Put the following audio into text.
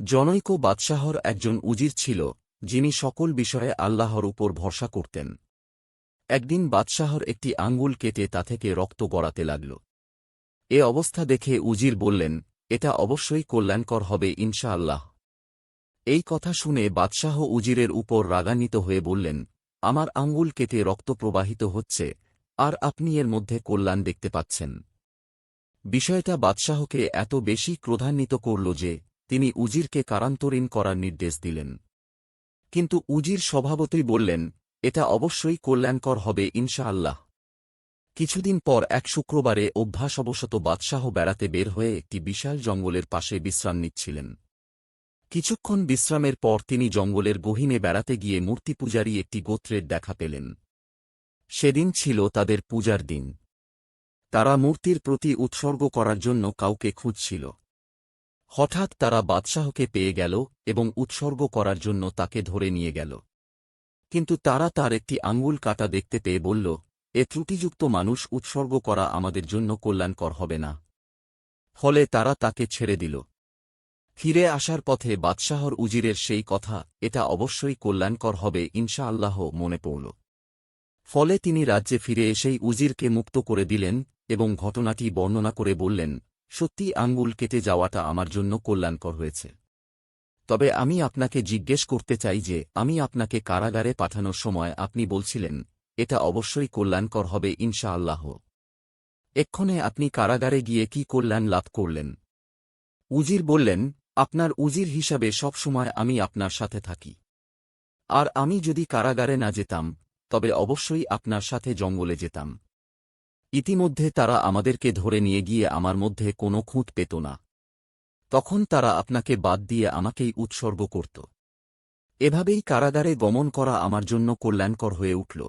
জনৈক বাদশাহর একজন উজির ছিল, যিনি সকল বিষয়ে আল্লাহর উপর ভরসা করতেন। একদিন বাদশাহর একটি আঙ্গুল কেটে তা থেকে রক্ত গড়াতে লাগল। এ অবস্থা দেখে উজির বললেন, এটা অবশ্যই কল্যাণকর হবে, ইনশাআল্লাহ। এই কথা শুনে বাদশাহ উজিরের উপর রাগান্বিত হয়ে বললেন, আমার আঙ্গুল কেটে রক্ত প্রবাহিত হচ্ছে, আর আপনি এর মধ্যে কল্যাণ দেখতে পাচ্ছেন। বিষয়টা বাদশাহকে এত বেশি ক্রোধান্বিত করল যে তিনি উজিরকে কারান্তরীণ করার নির্দেশ দিলেন। কিন্তু উজির স্বভাবতই বললেন, এটা অবশ্যই কল্যাণকর হবে, ইনশাআল্লাহ। কিছুদিন পর এক শুক্রবারে অভ্যাসবশত বাদশাহ বেড়াতে বের হয়ে একটি বিশাল জঙ্গলের পাশে বিশ্রাম নিচ্ছিলেন। কিছুক্ষণ বিশ্রামের পর তিনি জঙ্গলের গহিনে বেড়াতে গিয়ে মূর্তি পূজারী একটি গোত্রের দেখা পেলেন। সেদিন ছিল তাদের পূজার দিন। তারা মূর্তির প্রতি উৎসর্গ করার জন্য কাউকে খুঁজছিল। হঠাৎ তারা বাদশাহকে পেয়ে গেল এবং উৎসর্গ করার জন্য তাকে ধরে নিয়ে গেল। কিন্তু তারা তার একটি আঙ্গুল কাটা দেখতে পেয়ে বলল, এ ত্রুটিযুক্ত মানুষ, উৎসর্গ করা আমাদের জন্য কল্যাণকর হবে না। ফলে তারা তাকে ছেড়ে দিল। ফিরে আসার পথে বাদশাহর উজিরের সেই কথা, এটা অবশ্যই কল্যাণকর হবে, ইনশাআল্লাহ, মনে পড়ল। ফলে তিনি রাজ্যে ফিরে এসেই উজিরকে মুক্ত করে দিলেন এবং ঘটনাটি বর্ণনা করে বললেন সত্যি আঙ্গুল কেটে যাওয়াটা আমার জন্য কল্যাণকর হয়েছে। তবে আমি আপনাকে জিজ্ঞেস করতে চাই যে, আমি আপনাকে কারাগারে পাঠানোর সময় আপনি বলছিলেন, এটা অবশ্যই কল্যাণকর হবে ইনশাআল্লাহ। এক্ষণে আপনি কারাগারে গিয়ে কি কল্যাণ লাভ করলেন? উজির বললেন, আপনার উজির হিসাবে সবসময় আমি আপনার সাথে থাকি। আর আমি যদি কারাগারে না যেতাম, তবে অবশ্যই আপনার সাথে জঙ্গলে যেতাম। ইতিমধ্যে তারা আমাদেরকে ধরে নিয়ে গিয়ে আমার মধ্যে কোনো খুঁত পেত না। তখন তারা আপনাকে বাদ দিয়ে আমাকেই উৎসর্গ করত। এভাবেই কারাগারে গমন করা আমার জন্য কল্যাণকর হয়ে উঠল।